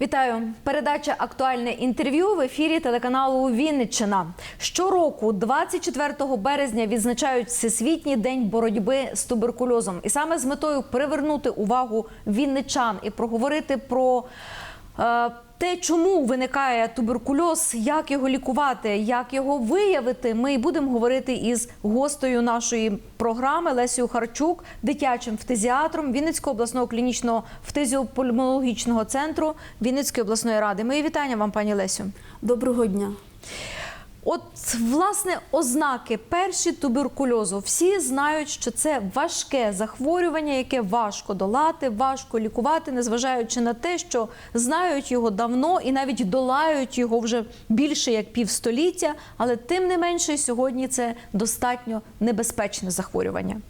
Вітаю! Передача Актуальне інтерв'ю в ефірі телеканалу Вінниччина. Щороку, 24 березня, відзначають Всесвітній день боротьби з туберкульозом. І саме з метою привернути увагу вінничан і проговорити про те, чому виникає туберкульоз, як його лікувати, як його виявити. Ми будемо говорити із гостею нашої програми Лесію Харчук, дитячим фтизіатром Вінницького обласного клінічного фтезіопульмологічного центру Вінницької обласної ради. Мої вітання вам, пані Лесю. Доброго дня. От власне ознаки перші туберкульозу. Всі знають, що це важке захворювання, яке важко долати, важко лікувати, незважаючи на те, що знають його давно і навіть долають його вже більше як півстоліття. Але тим не менше, сьогодні це достатньо небезпечне захворювання.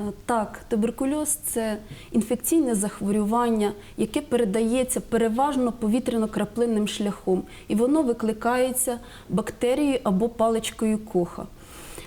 Е, Так, туберкульоз це інфекційне захворювання, яке передається переважно повітряно-краплинним шляхом, і воно викликається бактерією або паличкою коха.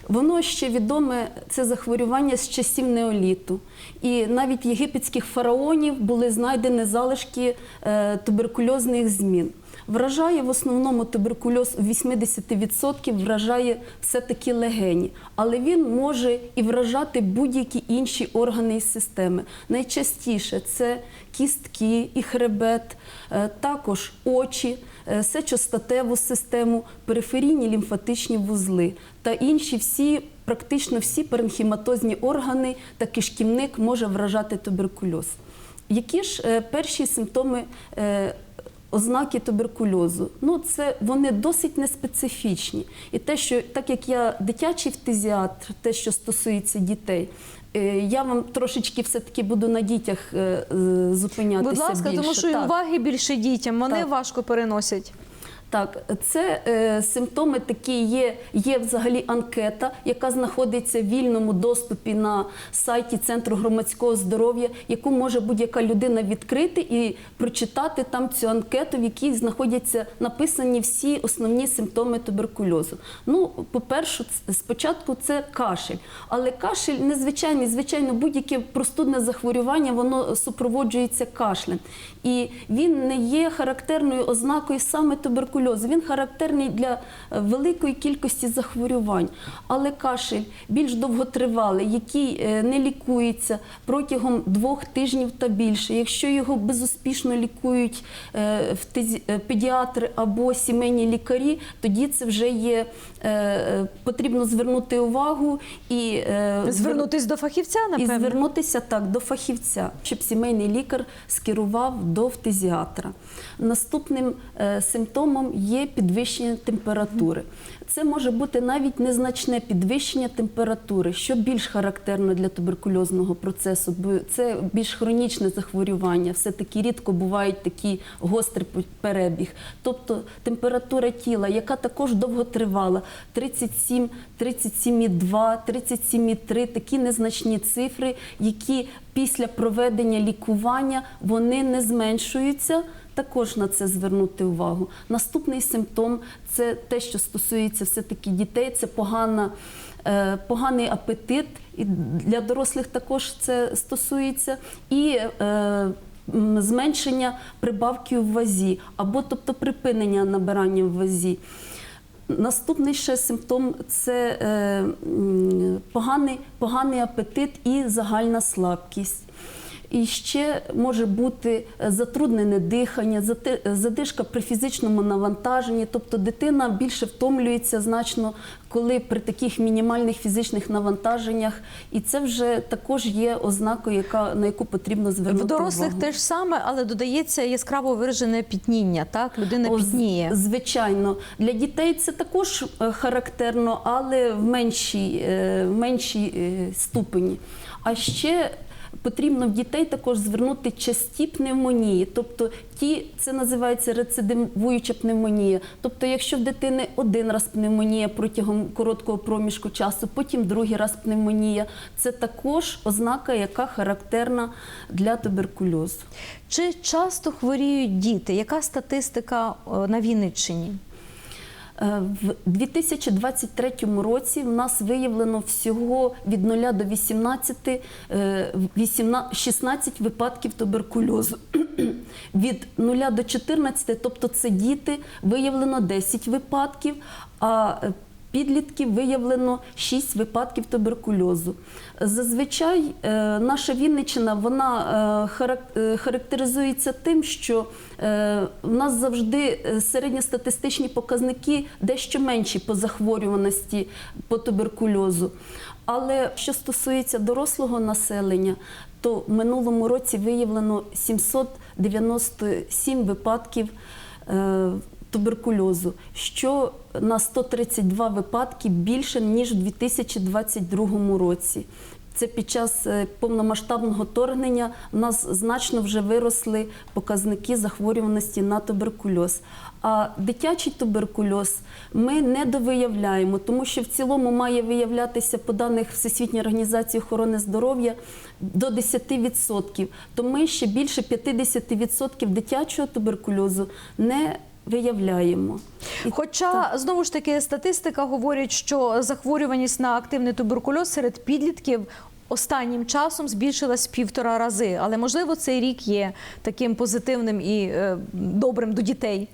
Воно ще відоме це захворювання з часів неоліту. І навіть єгипетських фараонів були знайдені залишки е, туберкульозних змін. Вражає в основному туберкульоз у 80% вражає все-таки легені, але він може і вражати будь-які інші органи і системи. Найчастіше це кістки і хребет, е, також очі, е, сечостатеву систему, периферійні лімфатичні вузли та інші всі. Практично всі паренхіматозні органи та кишківник може вражати туберкульоз. Які ж е, перші симптоми ознаки туберкульозу? Ну, це вони досить неспецифічні. І те, що так як я дитячий фтизіатр, те, що стосується дітей, е, я вам трошечки все-таки буду на дітях е, зупинятися. Будь ласка, більше. тому що Так. уваги більше дітям, вони Так. важко переносять. Так, це е, симптоми такі є. Є взагалі анкета, яка знаходиться в вільному доступі на сайті Центру громадського здоров'я, яку може будь-яка людина відкрити і прочитати там цю анкету, в якій знаходяться написані всі основні симптоми туберкульозу. Ну, по-перше, спочатку це кашель, але кашель незвичайний, звичайно, будь-яке простудне захворювання, воно супроводжується кашлем. І він не є характерною ознакою саме туберкульозу. Він характерний для е, великої кількості захворювань. Але кашель більш довготривалий, який е, не лікується протягом двох тижнів та більше. Якщо його безуспішно лікують е, педіатри або сімейні лікарі, тоді це вже є потрібно звернути увагу і Звернутись до фахівця, і звернутися так до фахівця, щоб сімейний лікар скерував до фтизіатра. Наступним е, є підвищення температури. Це може бути навіть незначне підвищення температури, що більш характерно для туберкульозного процесу, бо це більш хронічне захворювання. Все таки рідко бувають такі гострий перебіг. Тобто температура тіла, яка також довго тривала, 37, 37,2, 37,3, такі незначні цифри, які після проведення лікування вони не зменшуються. Також на це звернути увагу. Наступний симптом це те, що стосується все-таки дітей, це погана, е, поганий апетит. І для дорослих також це стосується. І е, зменшення прибавки в вазі, або тобто припинення набирання в вазі. Наступний ще симптом це е, поганий, поганий апетит і загальна слабкість. І ще може бути е, затруднене дихання, задишка при фізичному навантаженні, тобто дитина більше втомлюється значно, коли при таких мінімальних фізичних навантаженнях, і це вже також є ознакою, яка на яку потрібно звернути В дорослих увагу. те ж саме, але додається яскраво виражене пітніння. Так, людина О, пітніє. Звичайно, для дітей це також е, характерно, але в меншій, е, в меншій е, ступені. А ще потрібно в дітей також звернути часті пневмонії, тобто ті, це називається рецидивуюча пневмонія. Тобто, якщо в дитини один раз пневмонія протягом короткого проміжку часу, потім другий раз пневмонія, це також ознака, яка характерна для туберкульозу. Чи часто хворіють діти? Яка статистика е, на Вінниччині? Е, В 2023 році в нас виявлено всього від 0 до 18 е, 18 16 випадків туберкульозу. Від 0 до 14, тобто це діти, виявлено 10 випадків, а е, підлітків виявлено 6 випадків туберкульозу. Зазвичай е, наша Вінниччина вона е, е, характеризується тим, що в нас завжди середньостатистичні показники дещо менші по захворюваності по туберкульозу. Але що стосується дорослого населення, то в минулому році виявлено 797 випадків туберкульозу, що на 132 випадки більше ніж у 2022 році. Це під час е, повномасштабного вторгнення в нас значно вже виросли показники захворюваності на туберкульоз. А дитячий туберкульоз ми не довиявляємо, тому що в цілому має виявлятися по даних Всесвітньої організації охорони здоров'я до 10%. То ми ще більше 50% дитячого туберкульозу не виявляємо. І Хоча знову ж таки статистика говорить, що захворюваність на активний туберкульоз серед підлітків останнім часом збільшилась півтора рази. Але можливо цей рік є таким позитивним і е, добрим до дітей.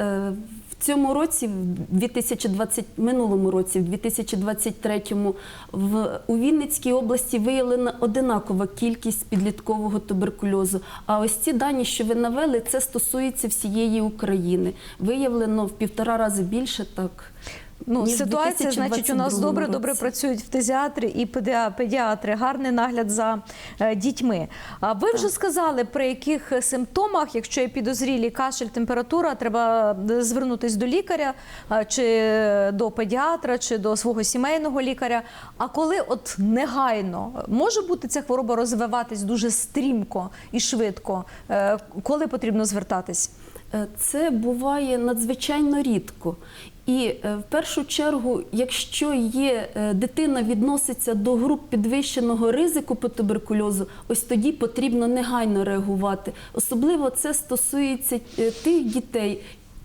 Е, В цьому році, в 2020, минулому році, в 2023-му, в, у Вінницькій області виявлена одинакова кількість підліткового туберкульозу. А ось ці дані, що ви навели, це стосується всієї України. Виявлено в півтора рази більше так. Ну, ніж в ситуація, значить, у нас 2022 добре, добре році. працюють фтизіатри і педіатри, гарний нагляд за е, дітьми. А ви вже сказали, при яких симптомах, якщо є підозрілі кашель, температура, треба е, звернутись до лікаря, е, чи до педіатра, чи до свого сімейного лікаря. А коли от негайно може бути ця хвороба розвиватись дуже стрімко і швидко, Е, коли потрібно звертатись? Е, Це буває надзвичайно рідко. І е, в першу чергу, якщо є е, дитина відноситься до груп підвищеного ризику по туберкульозу, ось тоді потрібно негайно реагувати. Особливо це стосується е, тих дітей.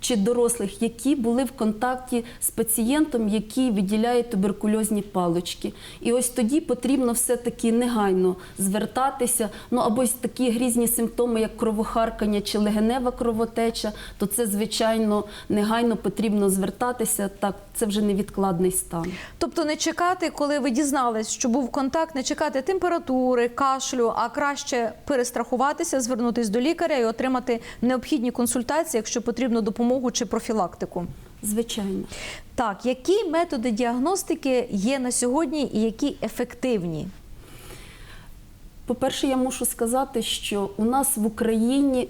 Чи дорослих, які були в контакті з пацієнтом, який виділяє туберкульозні палочки. І ось тоді потрібно все-таки негайно звертатися. Ну або ось такі грізні симптоми, як кровохаркання чи легенева кровотеча, то це, звичайно, негайно потрібно звертатися. Так, це вже невідкладний стан. Тобто не чекати, коли ви дізнались, що був контакт, не чекати температури, кашлю, а краще перестрахуватися, звернутись до лікаря і отримати необхідні консультації, якщо потрібно допомогу чи профілактику. Звичайно. Так, які методи діагностики є на сьогодні і які ефективні? По-перше, я мушу сказати, що у нас в Україні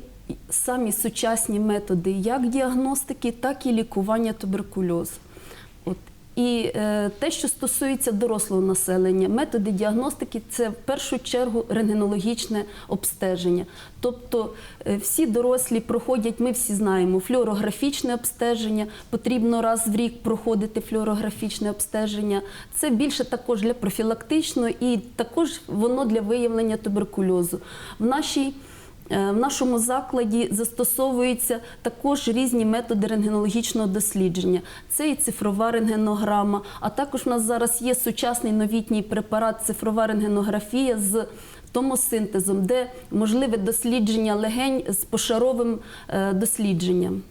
самі сучасні методи як діагностики, так і лікування туберкульозу. І е, те, що стосується дорослого населення, методи діагностики це в першу чергу рентгенологічне обстеження. Тобто е, всі дорослі проходять, ми всі знаємо, флюорографічне обстеження, потрібно раз в рік проходити флюорографічне обстеження. Це більше також для профілактичного і також воно для виявлення туберкульозу. В нашій В нашому закладі застосовуються також різні методи рентгенологічного дослідження. Це і цифрова рентгенограма, а також у нас зараз є сучасний новітній препарат цифрова рентгенографія з томосинтезом, де можливе дослідження легень з пошаровим е, дослідженням.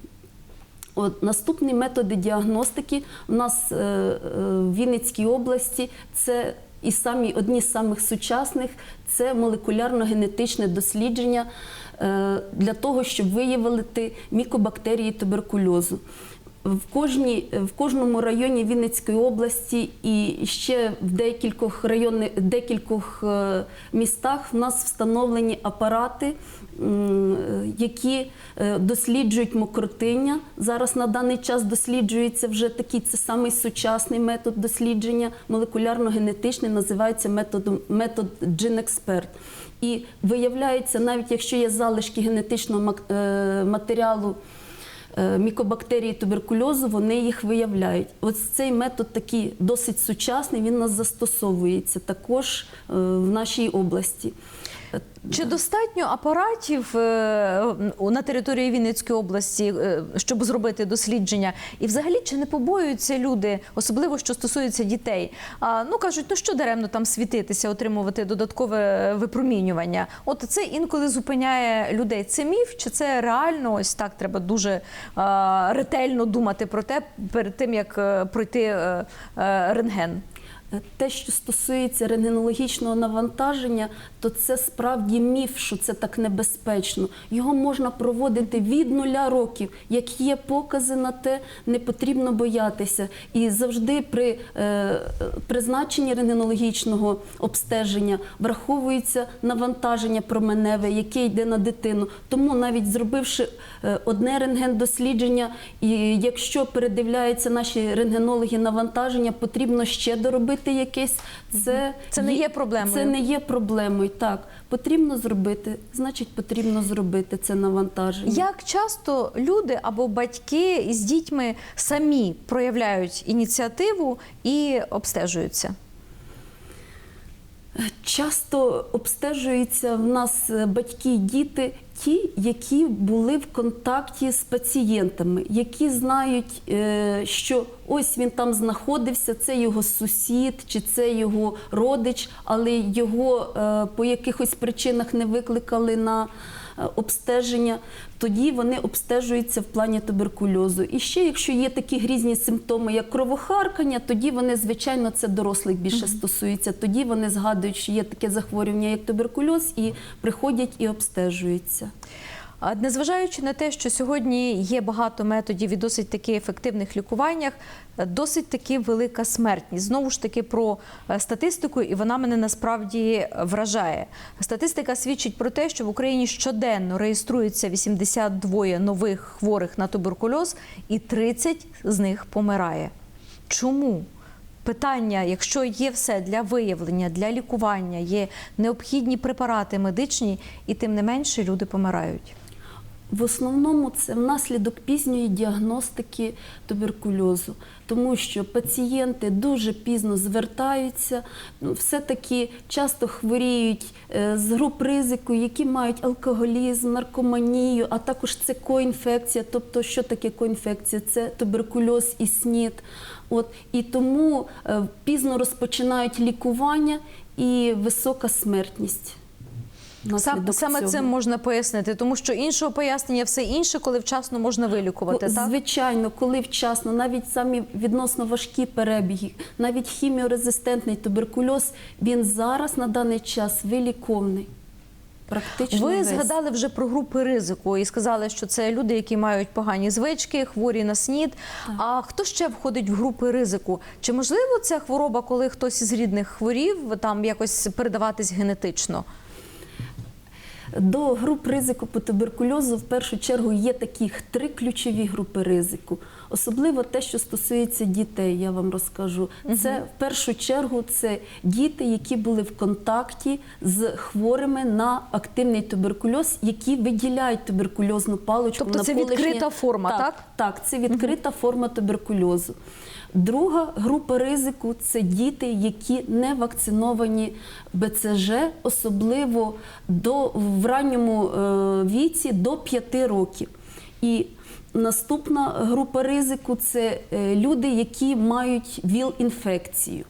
От, наступні методи діагностики у нас е, е, в Вінницькій області це і самі одні з самих сучасних це молекулярно-генетичне дослідження е, для того, щоб виявити мікобактерії туберкульозу. В, кожній, в кожному районі Вінницької області і ще в декількох районних декількох е, містах в нас встановлені апарати, які е, досліджують мокротиння. Зараз на даний час досліджується вже такий це самий сучасний метод дослідження, молекулярно-генетичний, називається методом метод GenExpert. І виявляється, навіть якщо є залишки генетичного е, матеріалу мікобактерії туберкульозу, вони їх виявляють. Ось цей метод такий досить сучасний, він у нас застосовується також е, в нашій області. Чи достатньо апаратів е, на території Вінницької області, е, щоб зробити дослідження? І взагалі чи не побоюються люди, особливо що стосується дітей? Ну кажуть, ну що даремно там світитися, отримувати додаткове випромінювання? От це інколи зупиняє людей. Це міф, чи це реально? Ось так треба дуже ретельно думати про те перед тим, як е, пройти е, е, рентген. Те, що стосується рентгенологічного навантаження, то це справді міф, що це так небезпечно. Його можна проводити від нуля років. Як є покази на те, не потрібно боятися. І завжди при е, призначенні рентгенологічного обстеження враховується навантаження променеве, яке йде на дитину. Тому навіть зробивши е, одне рентген-дослідження, і якщо передивляються наші рентгенологи навантаження, потрібно ще доробити якесь. Це, Це не є проблемою. Це не є проблемою. Так, потрібно зробити, значить, потрібно зробити це навантаження. Як часто люди або батьки з дітьми самі проявляють ініціативу і обстежуються? Часто обстежуються в нас е, батьки діти, ті, які були в контакті з пацієнтами, які знають, е, що ось він там знаходився, це його сусід чи це його родич, але його е, по якихось причинах не викликали на обстеження, тоді вони обстежуються в плані туберкульозу. І ще, якщо є такі грізні симптоми, як кровохаркання, тоді вони, звичайно, це дорослих більше стосується. Тоді вони згадують, що є таке захворювання, як туберкульоз, і приходять і обстежуються. Незважаючи на те, що сьогодні є багато методів і досить таки ефективних лікуваннях, досить таки велика смертність. Знову ж таки про е, статистику, і вона мене насправді вражає. Статистика свідчить про те, що в Україні щоденно реєструється 82 нових хворих на туберкульоз, і 30 з них помирає. Чому? Питання, якщо є все для виявлення, для лікування, є необхідні препарати медичні, і тим не менше люди помирають. В основному це внаслідок пізньої діагностики туберкульозу, тому що пацієнти дуже пізно звертаються, ну, все-таки часто хворіють е, з груп ризику, які мають алкоголізм, наркоманію, а також це коінфекція. Тобто, що таке коінфекція? Це туберкульоз і СНІД. От, і тому е, пізно розпочинають лікування і висока смертність. Сам, саме цього. цим можна пояснити, тому що іншого пояснення все інше, коли вчасно можна вилікувати. Так? Звичайно, коли вчасно, навіть самі відносно важкі перебіги, навіть хіміорезистентний туберкульоз, він зараз на даний час виліковний. Практично Ви весь. згадали вже про групи ризику і сказали, що це люди, які мають погані звички, хворі на снід. А хто ще входить в групи ризику? Чи можливо ця хвороба, коли хтось із рідних хворів, там якось передаватись генетично? До груп ризику по туберкульозу в першу чергу є таких три ключові групи ризику. Особливо те, що стосується дітей, я вам розкажу. Це в першу чергу це діти, які були в контакті з хворими на активний туберкульоз, які виділяють туберкульозну паличку. Тобто на це відкрита форма, так? Так, це відкрита форма туберкульозу. Друга група ризику це діти, які не вакциновані БЦЖ, особливо до, в ранньому е, віці до 5 років. І наступна група ризику це е, люди, які мають ВІЛ-інфекцію.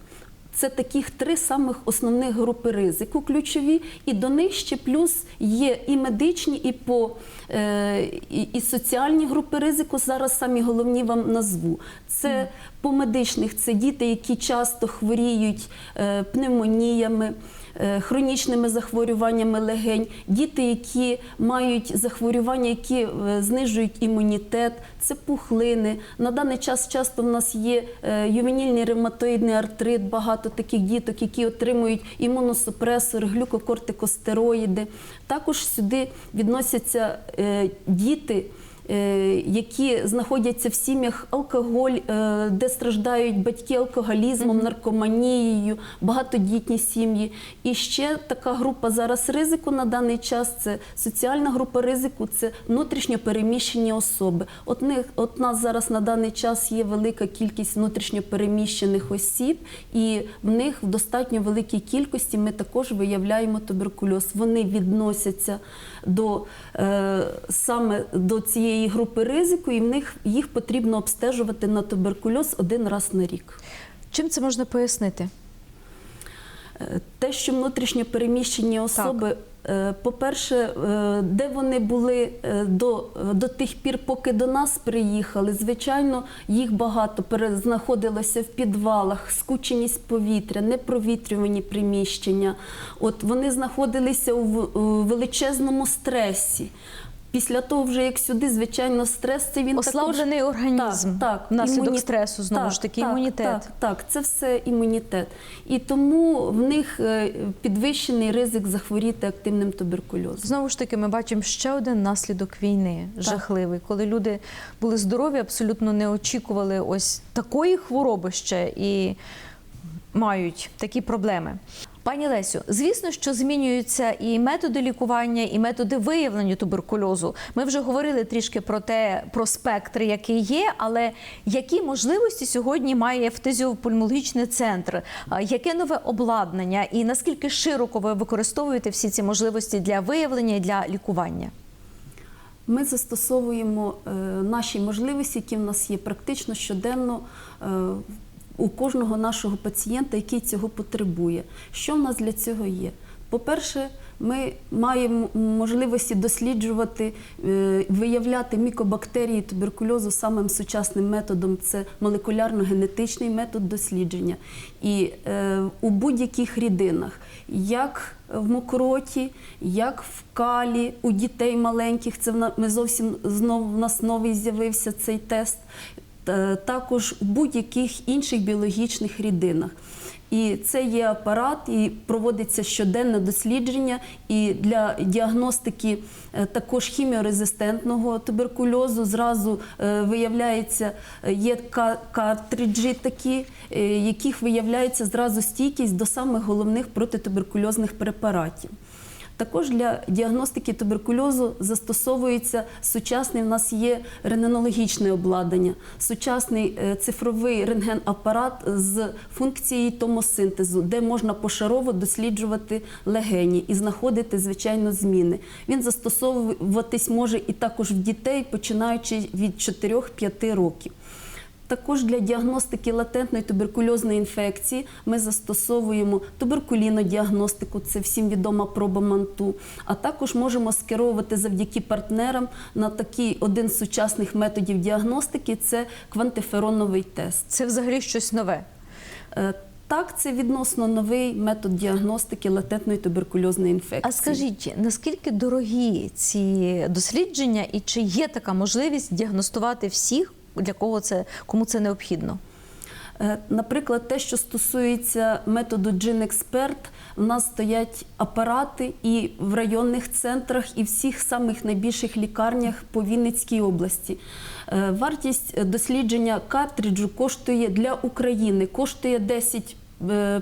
Це таких три самих основних групи ризику ключові, і до них ще плюс є і медичні, і по е, і, і соціальні групи ризику. Зараз самі головні вам назву. Це по медичних це діти, які часто хворіють е, пневмоніями. Е, Хронічними захворюваннями легень, діти, які мають захворювання, які е, знижують імунітет, це пухлини. На даний час часто в нас є е, ювенільний ревматоїдний артрит, багато таких діток, які отримують імуносупресори, глюкокортикостероїди. Також сюди відносяться діти. Е, які знаходяться в сім'ях алкоголь, е, де страждають батьки алкоголізмом, наркоманією, багатодітні сім'ї. І ще така група зараз ризику на даний час це соціальна група ризику, це внутрішньо переміщені особи. От, них, от нас зараз на даний час є велика кількість внутрішньо переміщених осіб, і в них в достатньо великій кількості ми також виявляємо туберкульоз. Вони відносяться до е, саме до цієї групи ризику, і в них їх потрібно обстежувати на туберкульоз один раз на рік. Чим це можна пояснити? Е, Те, що внутрішньо переміщені особи, е, по-перше, е, де вони були до, до тих пір, поки до нас приїхали, звичайно, їх багато знаходилося в підвалах, скученість повітря, непровітрювані приміщення. От вони знаходилися у величезному стресі. Після того, вже як сюди, звичайно, стрес це він Ослаблений також... організм Так, так, внаслідок імуні- стресу, знову ж таки, імунітет. Так, так, це все імунітет. І тому в них е, підвищений ризик захворіти активним туберкульозом. Знову ж таки, ми бачимо ще один наслідок війни жахливий, коли люди були здорові, абсолютно не очікували ось такої хвороби ще і мають такі проблеми. Пані Лесю, звісно, що змінюються і методи лікування, і методи виявлення туберкульозу. Ми вже говорили трішки про те, про спектр, який є, але які можливості сьогодні має фтизіопульмологічний центр? Яке нове обладнання і наскільки широко ви використовуєте всі ці можливості для виявлення і для лікування? Ми застосовуємо е, наші можливості, які в нас є практично щоденно е, у кожного нашого пацієнта, який цього потребує. Що в нас для цього є? По-перше, ми маємо можливості досліджувати, е, виявляти мікобактерії туберкульозу самим сучасним методом це молекулярно-генетичний метод дослідження. І е, у будь-яких рідинах, як в мокроті, як в калі, у дітей маленьких, це ми зовсім знову в нас новий з'явився цей тест. Та- Також у будь-яких інших біологічних рідинах. І це є апарат, і проводиться щоденне дослідження. І для діагностики е, також хіміорезистентного туберкульозу зразу е, виявляється, е, є ка- картриджі такі, е, яких виявляється зразу стійкість до самих головних протитуберкульозних препаратів. Також для діагностики туберкульозу застосовується сучасний. В нас є рентгенологічне обладнання, сучасний е, цифровий рентген-апарат з функцією томосинтезу, де можна пошарово досліджувати легені і знаходити звичайно зміни. Він застосовуватись може і також в дітей, починаючи від 4-5 років. Також для діагностики латентної туберкульозної інфекції ми застосовуємо туберкулінодіагностику, це всім відома проба манту. А також можемо скеровувати завдяки партнерам на такий один з сучасних методів діагностики це квантифероновий тест. Це взагалі щось нове. Е, Так, це відносно новий метод діагностики латентної туберкульозної інфекції. А скажіть, наскільки дорогі ці дослідження, і чи є така можливість діагностувати всіх, для кого це кому це необхідно? Е, Наприклад, те, що стосується методу GenExpert, в нас стоять апарати і в районних центрах, і всіх самих найбільших лікарнях по Вінницькій області. Е, Вартість дослідження картриджу коштує для України, коштує 10 е,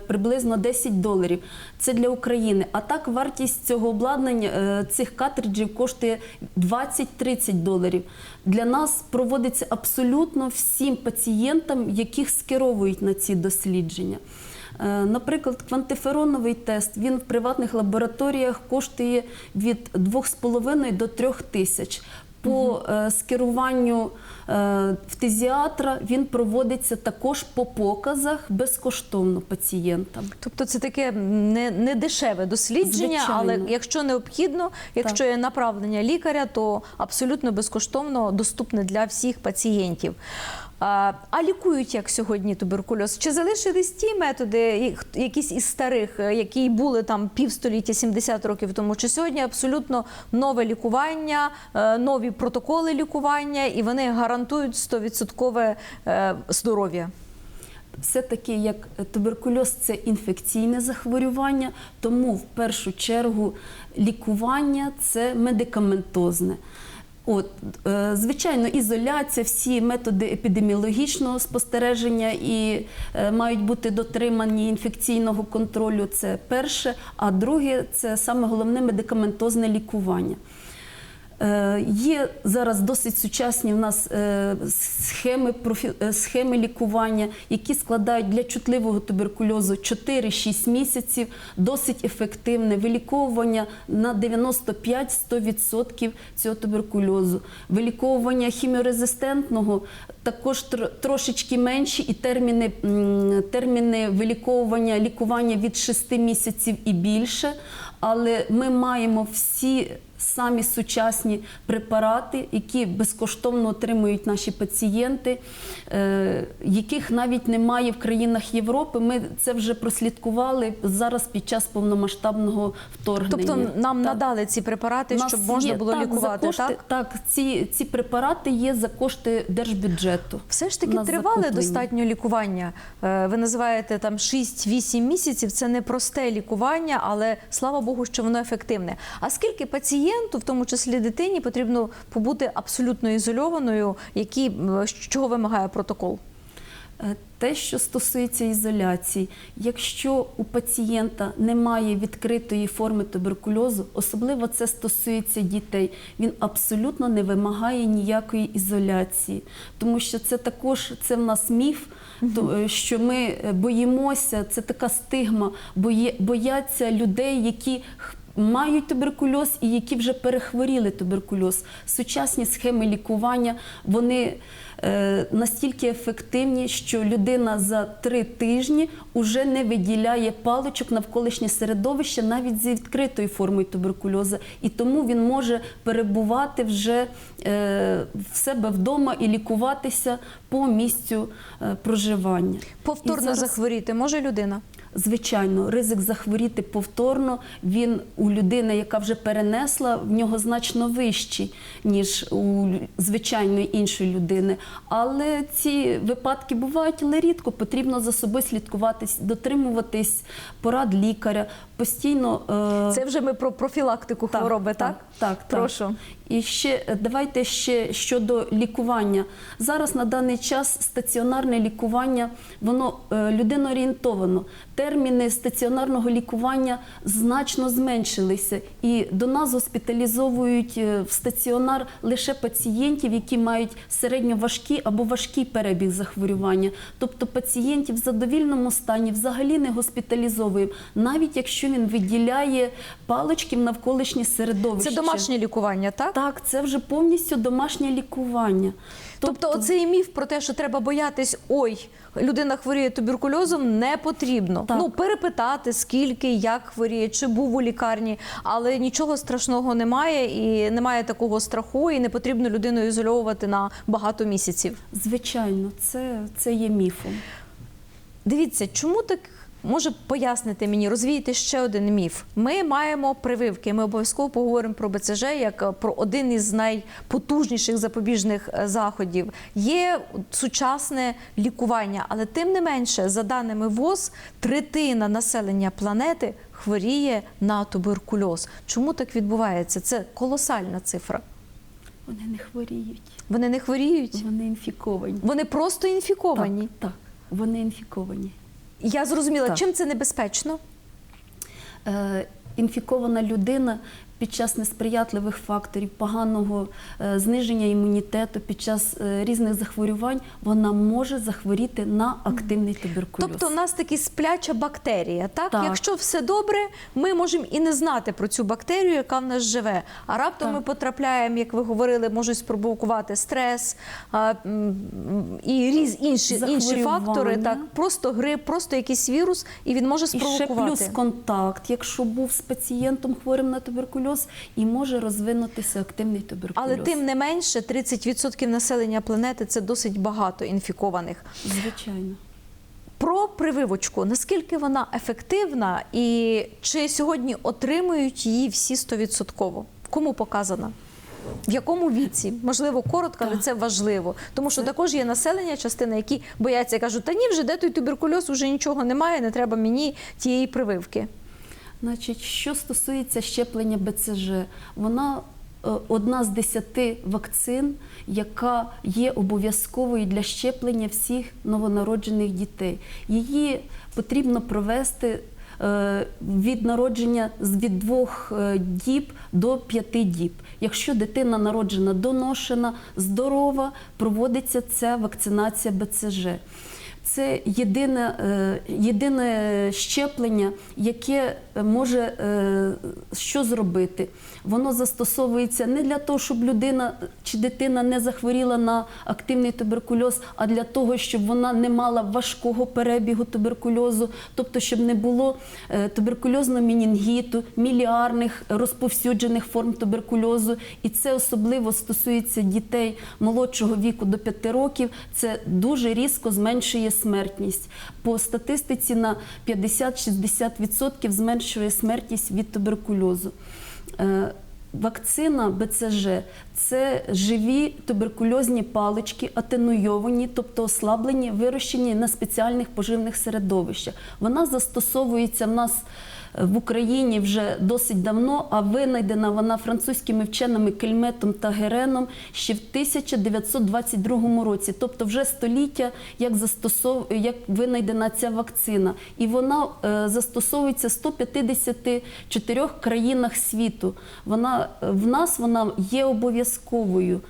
Приблизно 10 доларів. Це для України. А так вартість цього обладнання, е, цих картриджів коштує 20-30 доларів. Для нас проводиться абсолютно всім пацієнтам, яких скеровують на ці дослідження. Е, Наприклад, квантифероновий тест він в приватних лабораторіях коштує від 2,5 до 3 тисяч. По е, скеруванню е, фтизіатра він проводиться також по показах безкоштовно пацієнтам. Тобто це таке не, не дешеве дослідження, Звичайно. але якщо необхідно, якщо є направлення лікаря, то абсолютно безкоштовно доступне для всіх пацієнтів. А, лікують як сьогодні туберкульоз? Чи залишились ті методи, якісь із старих, е, які були там півстоліття, 70 років тому? Чи сьогодні абсолютно нове лікування, е, нові протоколи лікування, і вони гарантують 100% е, здоров'я? Все-таки як туберкульоз це інфекційне захворювання, тому в першу чергу лікування це медикаментозне. От, е, звичайно, ізоляція, всі методи епідеміологічного спостереження і е, мають бути дотримані інфекційного контролю. Це перше. А друге це саме головне медикаментозне лікування. Е, Є зараз досить сучасні в нас е, схеми, профі- е, схеми лікування, які складають для чутливого туберкульозу 4-6 місяців, досить ефективне виліковування на 95-100% цього туберкульозу. Виліковування хіміорезистентного також тр- трошечки менші, і терміни, терміни виліковування, лікування від 6 місяців і більше. Але ми маємо всі самі сучасні препарати, які безкоштовно отримують наші пацієнти, е, яких навіть немає в країнах Європи. Ми це вже прослідкували зараз під час повномасштабного вторгнення. Тобто нам Так. надали ці препарати, щоб можна було так, лікувати, кошти, так? Так, ці, ці препарати є за кошти держбюджету. Все ж таки нас тривале достатньо лікування. Е, Ви називаєте там 6-8 місяців. Це не просте лікування, але слава Богу, що воно ефективне. А скільки пацієнту, в тому числі дитині, потрібно побути абсолютно ізольованою, які чого вимагає протокол? Е, Те, що стосується ізоляції, якщо у пацієнта немає відкритої форми туберкульозу, особливо це стосується дітей, він абсолютно не вимагає ніякої ізоляції, тому що це також це в нас міф, е, що ми е, боїмося, це така стигма, бояться людей, які Мають туберкульоз і які вже перехворіли туберкульоз. Сучасні схеми лікування вони е, настільки ефективні, що людина за три тижні вже не виділяє паличок навколишнє середовище навіть з відкритою формою туберкульозу. І тому він може перебувати вже е, в себе вдома і лікуватися по місцю е, проживання. Повторно зараз- захворіти може людина? Звичайно, ризик захворіти повторно він у людини, яка вже перенесла, в нього значно вищий, ніж у звичайної іншої людини. Але ці випадки бувають, але рідко потрібно за собою слідкуватись, дотримуватись порад лікаря, постійно е, Це вже ми про профілактику так, хвороби, так? Так, так. Прошу. І ще е, давайте ще щодо лікування. Зараз на даний час стаціонарне лікування, воно е, людиноорієнтовано. Терміни стаціонарного лікування значно зменшилися, і до нас госпіталізовують е, в стаціонар лише пацієнтів, які мають середньоважкі або важкий перебіг захворювання. Тобто пацієнтів в задовільному стані взагалі не госпіталізовуємо, навіть якщо він виділяє палички в навколишнє середовище. Це домашнє лікування, так? Так, це вже повністю домашнє лікування. Тобто, оцей міф про те, що треба боятись, ой, людина хворіє туберкульозом, не потрібно. Так. Ну, перепитати, скільки, як хворіє, чи був у лікарні, але нічого страшного немає, і немає такого страху, і не потрібно людину ізольовувати на багато місяців. Звичайно, це, це є міфом. Дивіться, чому так може пояснити мені, розвіяти ще один міф. Ми маємо прививки. Ми обов'язково поговоримо про БЦЖ як е, про один із найпотужніших запобіжних е, заходів. Є сучасне лікування, але тим не менше, за даними ВОЗ, третина населення планети хворіє на туберкульоз. Чому так відбувається? Це колосальна цифра. Вони не хворіють, Вони не хворіють, вони інфіковані. вони просто інфіковані. Так, так, вони інфіковані. Я зрозуміла, Так. чим це небезпечно. Е, інфікована людина під час несприятливих факторів, поганого е, зниження імунітету, під час е, різних захворювань, вона може захворіти на активний туберкульоз. Тобто, у нас такі спляча бактерія. Так? Так. якщо все добре, ми можемо і не знати про цю бактерію, яка в нас живе. А раптом Так. ми потрапляємо, як ви говорили, можуть спровокувати стрес а, і різ інші, інші фактори. Так, просто грип, просто якийсь вірус, і він може І ще плюс контакт, якщо був з пацієнтом хворим на туберкульоз, і може розвинутися активний туберкульоз. Але тим не менше, 30% населення планети це досить багато інфікованих. Звичайно. Про прививочку. Наскільки вона ефективна і чи сьогодні отримують її всі 100%? Кому показана? В якому віці? Можливо, коротко, але це важливо. Тому що також є населення, частина, які бояться кажуть, та ні, вже де той туберкульоз, вже нічого немає, не треба мені тієї прививки. Значить, що стосується щеплення БЦЖ, вона е, одна з десяти вакцин, яка є обов'язковою для щеплення всіх новонароджених дітей. Її потрібно провести е, від народження від двох е, діб до п'яти діб. Якщо дитина народжена доношена, здорова, проводиться ця вакцинація БЦЖ. Це єдине, е, єдине щеплення, яке може е, що зробити. Воно застосовується не для того, щоб людина чи дитина не захворіла на активний туберкульоз, а для того, щоб вона не мала важкого перебігу туберкульозу, тобто, щоб не було е, туберкульозного мінінгіту, міліарних розповсюджених форм туберкульозу. І це особливо стосується дітей молодшого віку до 5 років. Це дуже різко зменшує смертність. По статистиці на 50-60% зменшує смертність від туберкульозу. Е, Вакцина БЦЖ це живі туберкульозні палички, атенуйовані, тобто ослаблені, вирощені на спеціальних поживних середовищах. Вона застосовується в нас в Україні вже досить давно, а винайдена вона французькими вченими Кельметом та Гереном ще в 1922 році, тобто вже століття, як застосов... як винайдена ця вакцина. І вона е, застосовується в 154 країнах світу. Вона е, в нас вона є обов'язковою.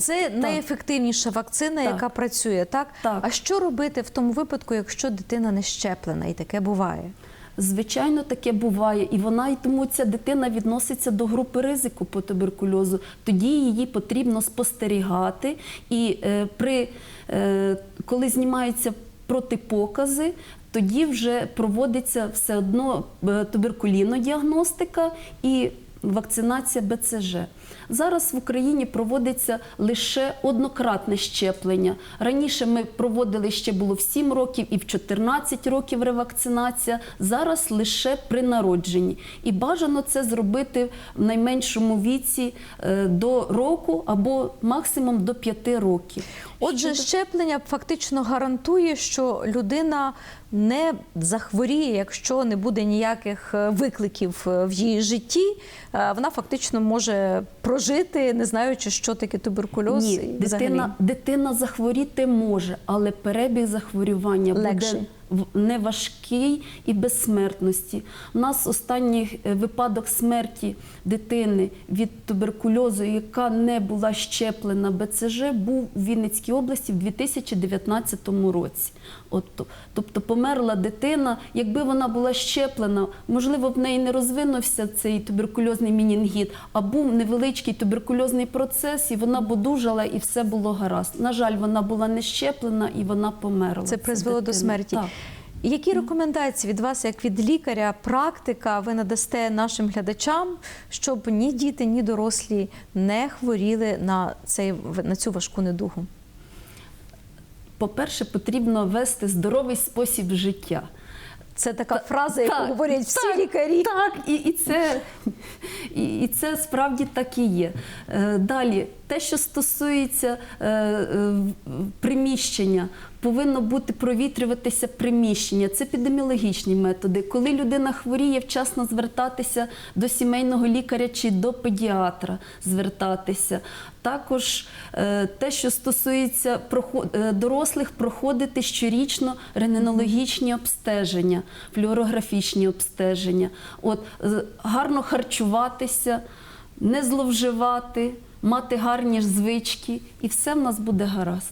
Це так. найефективніша вакцина, Так. яка працює, так? Так. А що робити в тому випадку, якщо дитина не щеплена, і таке буває? Звичайно, таке буває, і вона і тому ця дитина відноситься до групи ризику по туберкульозу. Тоді її потрібно спостерігати, і е, при е, коли знімаються протипокази. Тоді вже проводиться все одно е, туберкулінодіагностика і вакцинація БЦЖ. Зараз в Україні проводиться лише однократне щеплення. Раніше ми проводили ще було в 7 років і в 14 років ревакцинація. Зараз лише при народженні. І бажано це зробити в найменшому віці е, до року або максимум до 5 років. Отже, щеплення фактично гарантує, що людина не захворіє, якщо не буде ніяких е, викликів е, в її житті. Е, Вона фактично може прожити, не знаючи, що таке туберкульоз. Ні, взагалі. дитина, дитина захворіти може, але перебіг захворювання Легше. буде не важкий і без смертності. У нас останній е, випадок смерті дитини від туберкульозу, яка не була щеплена БЦЖ, був у Вінницькій області в 2019 році. От, тобто померла дитина, якби вона була щеплена, можливо, в неї не розвинувся цей туберкульозний мінінгіт, а був невеличкий туберкульозний процес, і вона б одужала, і все було гаразд. На жаль, вона була не щеплена і вона померла. Це призвело до смерті. Так. Які рекомендації від вас, як від лікаря, практика, ви надасте нашим глядачам, щоб ні діти, ні дорослі не хворіли на, цей, на цю важку недугу? По-перше, потрібно вести здоровий спосіб життя. Це така фраза, яку Так, говорять всі так, лікарі. Так, і, і, це, і, і це справді так і є. Е, Далі, те, що стосується е, е, приміщення, повинно бути провітрюватися приміщення. Це епідеміологічні методи. Коли людина хворіє, вчасно звертатися до сімейного лікаря чи до педіатра звертатися. Також е, те, що стосується е, дорослих, проходити щорічно рентгенологічні обстеження, флюорографічні обстеження. От, е, гарно харчуватися, не зловживати, мати гарні звички, і все в нас буде гаразд.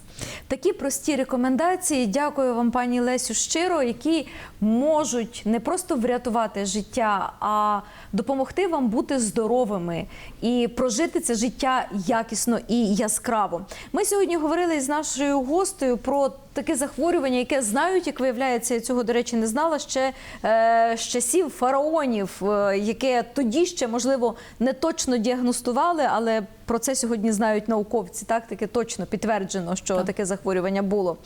Такі прості рекомендації. Дякую вам, пані Лесю, щиро, які можуть не просто врятувати життя, а допомогти вам бути здоровими і прожити це життя якісно і яскраво. Ми сьогодні говорили з нашою гостею про таке захворювання, яке знають, як виявляється, я цього, до речі, не знала ще е, з часів фараонів, е, яке тоді ще можливо не точно діагностували, але про це сьогодні знають науковці. Так таке точно підтверджено, що Так. таке захворювання було.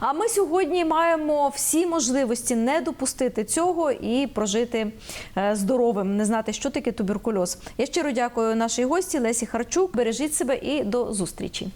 А ми сьогодні маємо всі можливості не допустити цього і прожити е, здоровим, не знати, що таке туберкульоз. Я щиро дякую нашій гості Лесі Харчук. Бережіть себе і до зустрічі.